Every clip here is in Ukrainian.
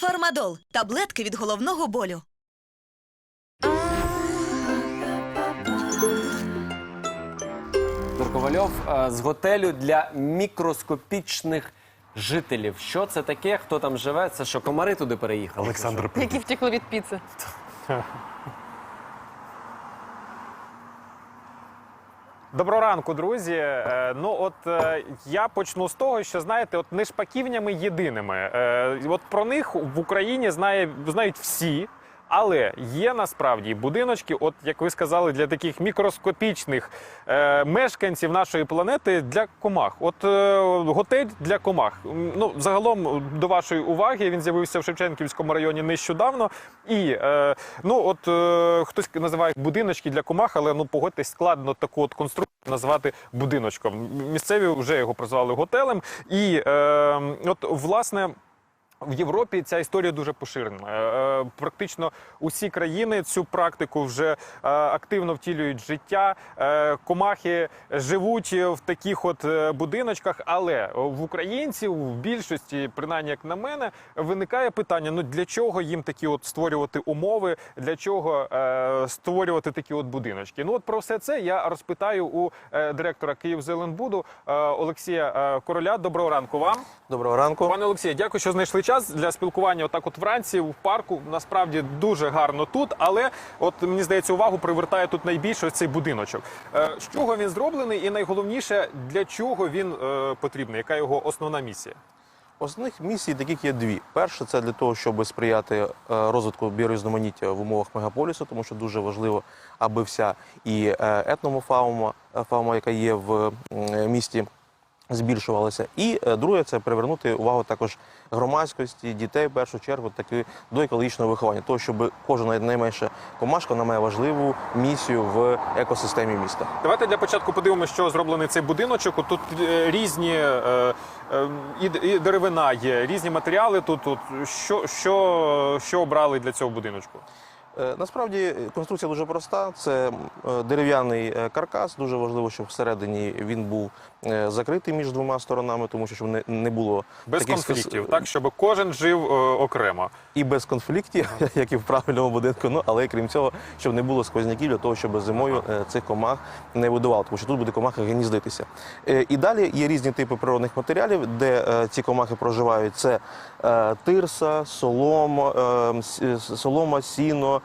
Фармадол таблетки від головного болю. Артур Ковальов е, з готелю для мікроскопічних жителів. Що це таке? Хто там живе? Це що, комари туди переїхали? Олександр Які втекли від піци. Доброго ранку, друзі. Е, Ну от е, я почну з того, що знаєте, от не шпаківнями єдиними. Е, От про них в Україні знає, знають всі. Але є насправді будиночки, от як ви сказали, для таких мікроскопічних е, мешканців нашої планети для комах. От е, готель для комах. Ну загалом до вашої уваги він з'явився в Шевченківському районі нещодавно. І е, ну от е, хтось називає будиночки для комах, але ну погодьтесь, складно таку от конструкцію назвати будиночком. Місцеві вже його прозвали готелем. І е, от власне. В Європі ця історія дуже поширена. Е, е, Практично усі країни цю практику вже е, активно втілюють в життя. Комахи живуть в таких от будиночках, але в українців в більшості, принаймні як на мене, виникає питання: ну для чого їм такі от створювати умови, для чого створювати такі от будиночки? Ну от про все це я розпитаю у директора Київзеленбуду Олексія Короля. Доброго ранку вам. Доброго ранку. Пане Олексію, дякую, що знайшли час для спілкування. Отак, от вранці в парку насправді дуже гарно тут. Але от мені здається, увагу привертає тут найбільше цей будиночок. Е, З чого він зроблений, і найголовніше для чого він е, потрібний? Яка його основна місія? Основних місій таких є дві. Перше, це для того, щоб сприяти е, розвитку біорізноманіття в умовах мегаполісу, тому що дуже важливо, аби вся і етномофаума, фаума, яка є в місті, збільшувалася. І е, друге, це привернути увагу також громадськості, дітей в першу чергу, таки до екологічного виховання, того, щоб кожна найменша комашка вона має важливу місію в екосистемі міста. Давайте для початку подивимося, що зроблений цей будиночок. Тут е, різні е, е, і деревина є, різні матеріали. Тут, тут що, що, що обрали для цього будиночку? Е, Насправді е, конструкція дуже проста. Це е, дерев'яний каркас. Дуже важливо, щоб всередині він був закритий між двома сторонами, тому що щоб не, було Без таких конфліктів, так щоб кожен жив окремо. і без конфліктів, як і в правильному будинку. Ну але крім цього, щоб не було сквозняків для того, щоб зимою цих комах не видувало, тому що тут буде комаха гніздитися. І далі є різні типи природних матеріалів, де ці комахи проживають. Це тирса, солома, е, с- е, солома, сіно,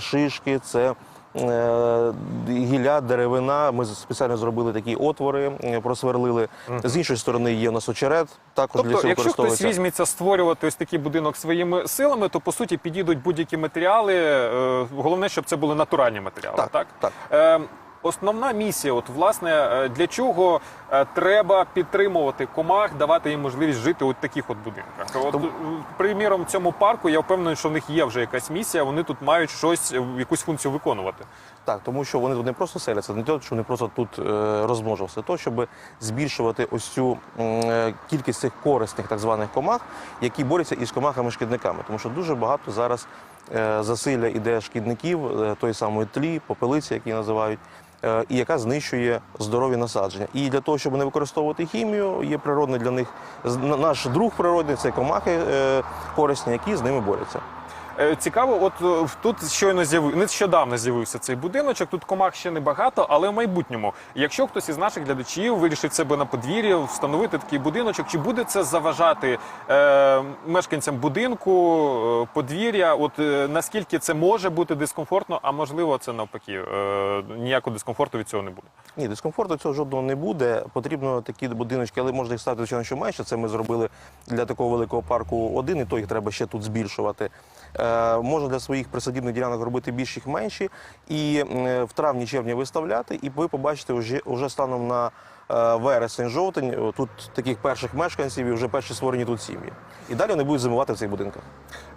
шишки. Це е, Гілля, деревина. Ми спеціально зробили такі отвори, е, просверлили. З іншої сторони є у нас очерет, також для Тобто, цього якщо хтось візьметься створювати ось такий будинок своїми силами, то по суті підійдуть будь-які матеріали. е, Головне, щоб це були натуральні матеріали. Так, Так, так. Основна місія, от власне, е, для чого е, треба підтримувати комах, давати їм можливість жити у таких от будинках. От, Тому- е, приміром, цьому парку я впевнений, що в них є вже якась місія. Вони тут мають щось, якусь функцію виконувати. Так, тому що вони тут не просто селяться, не те, що вони просто тут е, розмножувалися, то щоб збільшувати ось цю е, кількість цих корисних так званих комах, які борються із комахами-шкідниками. Тому що дуже багато зараз засилля іде шкідників, е, той самої тлі, попелиці, які називають. е, І яка знищує здорові насадження. І для того, щоб не використовувати хімію, є природний для них наш друг природний це комахи е, корисні, які з ними борються. Е, Цікаво, от е, тут щойно з'явив нещодавно з'явився цей будиночок. Тут комах ще не багато, але в майбутньому, якщо хтось із наших глядачів вирішить себе на подвір'я, встановити такий будиночок, чи буде це заважати е, мешканцям будинку, е, подвір'я? От е, наскільки це може бути дискомфортно, а можливо, це навпаки, е, ніякого дискомфорту від цього не буде. Ні, дискомфорту цього жодного не буде. Потрібно такі будиночки, але можна їх ставити, звичайно, що менше. Це ми зробили для такого великого парку один, і то їх треба ще тут збільшувати. Е, можна для своїх присадібних ділянок робити більш їх менші, і е, в травні-червні виставляти, і ви побачите вже, станом на вересень-жовтень тут таких перших мешканців і вже перші створені тут сім'ї. І далі вони будуть зимувати в цих будинках.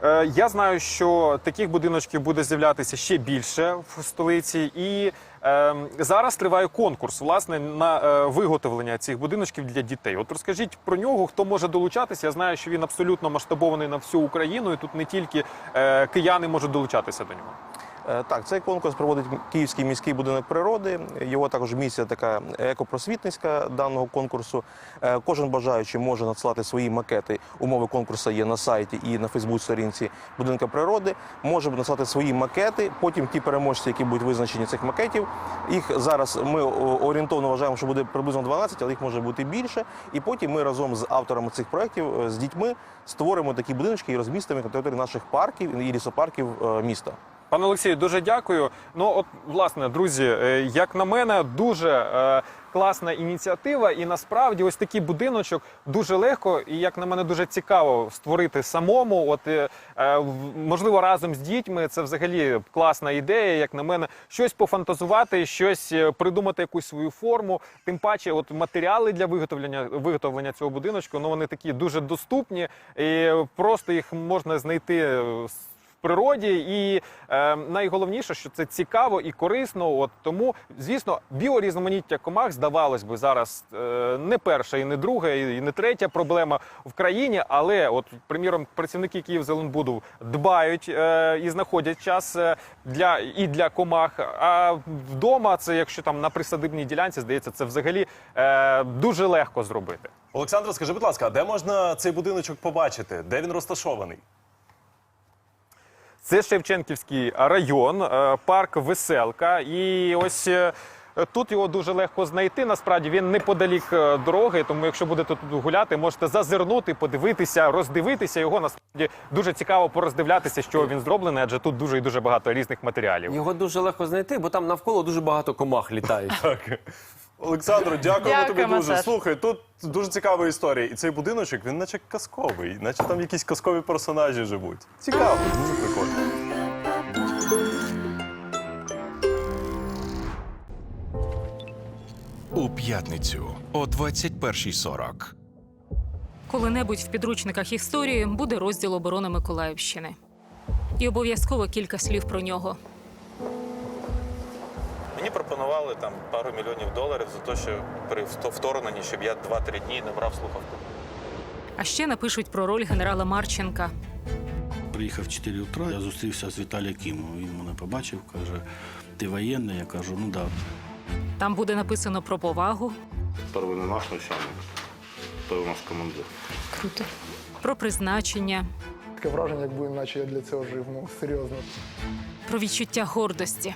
Е, Я знаю, що таких будиночків буде з'являтися ще більше в столиці, і е, зараз триває конкурс власне на е, виготовлення цих будиночків для дітей. От розкажіть про нього, хто може долучатися. Я знаю, що він абсолютно масштабований на всю Україну, і тут не тільки е, кияни можуть долучатися до нього. Е, Так, цей конкурс проводить Київський міський будинок природи. Його також місія така екопросвітницька даного конкурсу. Е, Кожен бажаючий може надсилати свої макети. Умови конкурсу є на сайті і на Фейсбук-сторінці будинка природи. Може надсилати свої макети. Потім ті переможці, які будуть визначені цих макетів. Їх зараз ми орієнтовно вважаємо, що буде приблизно 12, але їх може бути більше. І потім ми разом з авторами цих проєктів, е, з дітьми, створимо такі будиночки і розмістимо на території наших парків і лісопарків е, міста. Пане Олексію, дуже дякую. Ну, от, власне, друзі, е, як на мене, дуже е, класна ініціатива, і насправді ось такий будиночок дуже легко і, як на мене, дуже цікаво створити самому. От е, можливо, разом з дітьми це взагалі класна ідея. Як на мене, щось пофантазувати, щось придумати якусь свою форму. Тим паче, от матеріали для виготовлення виготовлення цього будиночку, ну вони такі дуже доступні, і просто їх можна знайти. Природі, і е, найголовніше, що це цікаво і корисно. От тому, звісно, біорізноманіття комах здавалось би зараз е, не перша, і не друга, і не третя проблема в країні. Але, от, приміром, працівники Київзеленбуду дбають е, і знаходять час е, для і для комах. А вдома, це якщо там на присадибній ділянці, здається, це взагалі е, дуже легко зробити. Олександр, скажи, будь ласка, де можна цей будиночок побачити? Де він розташований? Це Шевченківський район, е, парк Веселка. І ось е, тут його дуже легко знайти. Насправді він неподалік е, дороги. Тому, якщо будете тут гуляти, можете зазирнути, подивитися, роздивитися його. Насправді дуже цікаво пороздивлятися, що він зроблений, адже тут дуже і дуже багато різних матеріалів. Його дуже легко знайти, бо там навколо дуже багато комах літають. Так. Олександро, дякуємо тобі Дякуємо, дуже. Саш. Слухай, тут дуже цікава історія. І цей будиночок, він наче казковий, наче там якісь казкові персонажі живуть. Цікаво, дуже прикольно. У п'ятницю о 21.40. Коли-небудь в підручниках історії буде розділ оборони Миколаївщини. І обов'язково кілька слів про нього. Мені пропонували там пару мільйонів доларів за те, що при вторгненні, щоб я 2-3 дні не брав слухавку. А ще напишуть про роль генерала Марченка. Приїхав в 4 утра, я зустрівся з Віталієм Кімом. Він мене побачив, каже, ти воєнний? Я кажу, ну так. Там буде написано про повагу, Перший не наш начальник, той у нас командир. круто, про призначення, Таке враження, якби наче я для цього жив. Ну серйозно. про відчуття гордості.